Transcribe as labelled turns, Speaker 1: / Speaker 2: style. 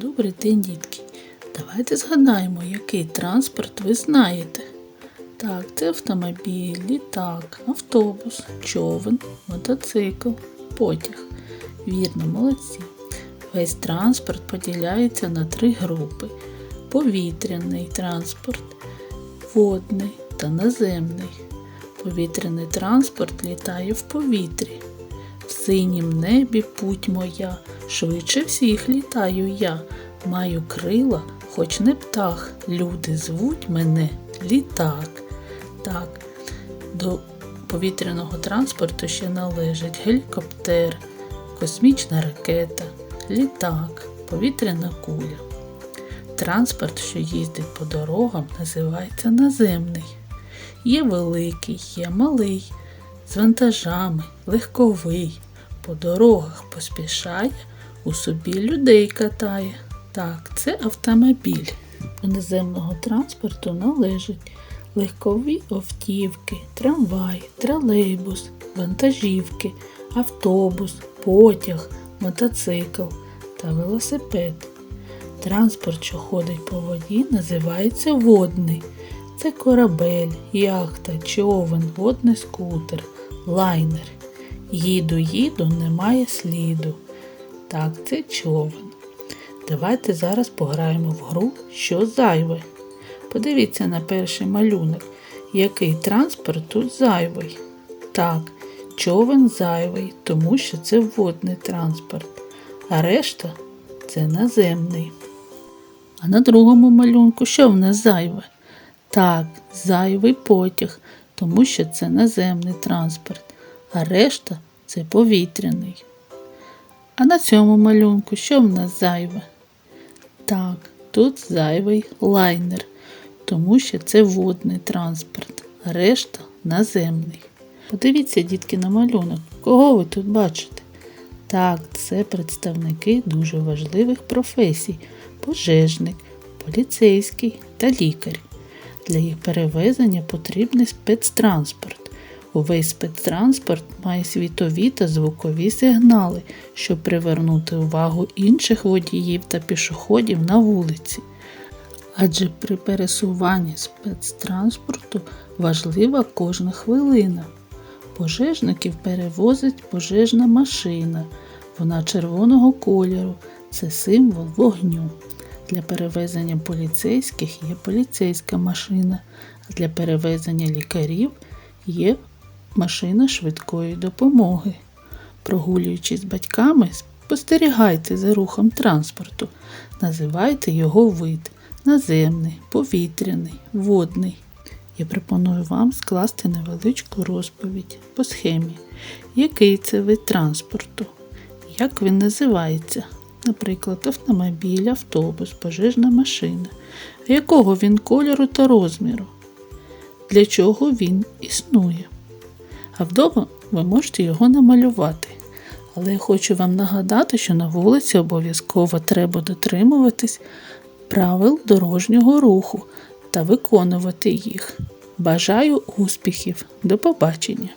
Speaker 1: Добрий день, дітки. Давайте згадаємо, який транспорт ви знаєте. Так, це автомобіль, літак, автобус, човен, мотоцикл, потяг. Вірно, молодці. Весь транспорт поділяється на три групи: повітряний транспорт, водний та наземний. Повітряний транспорт літає в повітрі. В синім небі путь моя, швидше всіх літаю я, маю крила, хоч не птах. Люди звуть мене літак. Так, до повітряного транспорту ще належать гелікоптер, космічна ракета, літак, повітряна куля. Транспорт, що їздить по дорогам, називається наземний. Є великий, є малий, з вантажами, легковий, по дорогах поспішає, у собі людей катає. Так, це автомобіль. До наземного транспорту належать легкові автівки, трамвай, тролейбус, вантажівки, автобус, потяг, мотоцикл та велосипед. Транспорт, що ходить по воді, називається водний. Це корабель, яхта, човен, водний скутер, лайнер. Їду, їду, немає сліду. Так, це човен. Давайте зараз пограємо в гру, що зайве. Подивіться на перший малюнок, який транспорт тут зайвий. Так, човен зайвий, тому що це водний транспорт, а решта це наземний. А на другому малюнку що в нас зайве? Так, зайвий потяг, тому що це наземний транспорт, а решта це повітряний. А на цьому малюнку що в нас зайве? Так, тут зайвий лайнер, тому що це водний транспорт, а решта наземний. Подивіться, дітки, на малюнок, кого ви тут бачите? Так, це представники дуже важливих професій: пожежник, поліцейський та лікар. Для їх перевезення потрібний спецтранспорт. Увесь спецтранспорт має світові та звукові сигнали, щоб привернути увагу інших водіїв та пішоходів на вулиці. Адже при пересуванні спецтранспорту важлива кожна хвилина. Пожежників перевозить пожежна машина. Вона червоного кольору. Це символ вогню. Для перевезення поліцейських є поліцейська машина, а для перевезення лікарів є машина швидкої допомоги. Прогулюючись батьками, спостерігайте за рухом транспорту, називайте його вид наземний, повітряний, водний. Я пропоную вам скласти невеличку розповідь по схемі, який це вид транспорту, як він називається, наприклад, автомобіль, автобус, пожежна машина, якого він кольору та розміру, для чого він існує. А вдома ви можете його намалювати. Але я хочу вам нагадати, що на вулиці обов'язково треба дотримуватись правил дорожнього руху та виконувати їх. Бажаю успіхів! До побачення!